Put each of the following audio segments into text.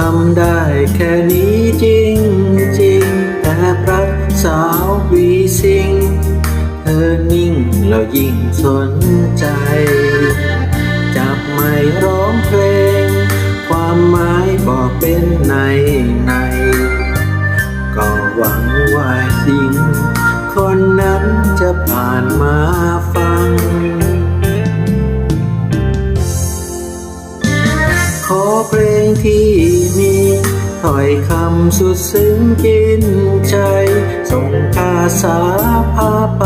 ทำได้แค่นี้จริงจริงๆแต่รักสาววีสิง เธอนิ่งแล้วยิ่งสนใจ จับไม่ร้องเพลง ความหมายบอกเป็นในใน ก็หวังว่าสิ่งคนนั้นจะผ่านมาฟังขอเพลงที่ ถ้อยคำสุดซึ้งกินใจ ส่งกาสาพาไป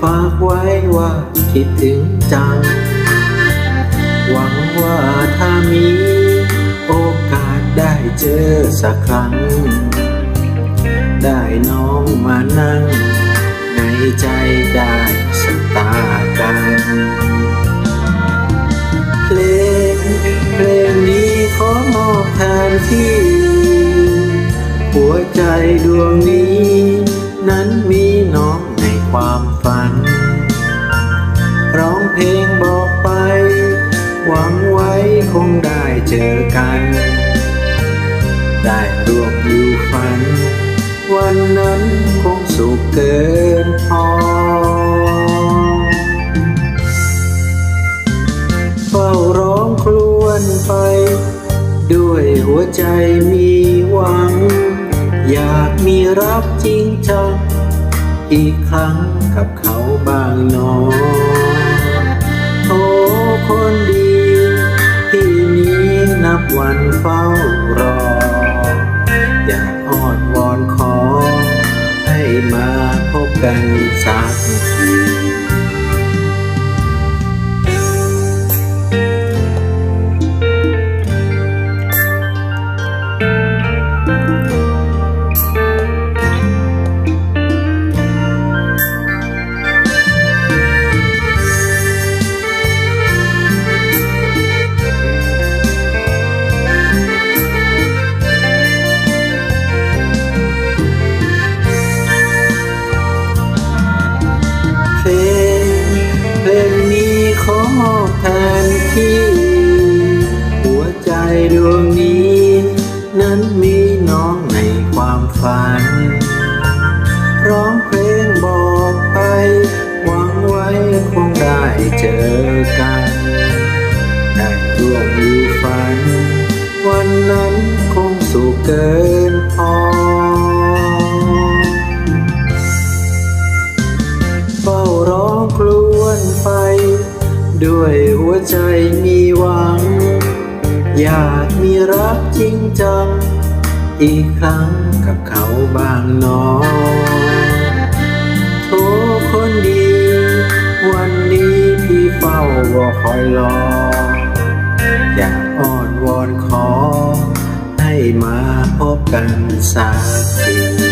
ฝากไว้ว่าคิดถึงจัง หวังว่าถ้ามี โอกาสได้เจอสักครั้ง ได้น้องมานั่ง ในใจได้สบต หัวใจดวงนี้ นั้นมีน้องในความฝัน ร้องเพลงบอกไป หวังไว้คงได้เจอกัน ได้รวมอยู่ฝัน วันนั้นคงสุขเกินพอเฝ้าร้องครวญไป ด้วยหัวใจมีหวัง อยากมีรักจริงจังอีกครั้งกับเขาบางหนอโอ้คนดีที่นี้นับวันเฝ้ารอ อยากอ้อนวอนขอ ให้มาพบกันสักที คงได้เจอกันได้ร่วมอยู่ฝัน วันนั้นคงสุขเกินพอเฝ้าร้องครวญไป ด้วยหัวใจมีหวัง อยากมีรักจริงจัง อีกครั้งกับเขาบางหนอโเฝ้ารอคอยรอ อยากอ้อนวอนขอ ให้มาพบกันสักที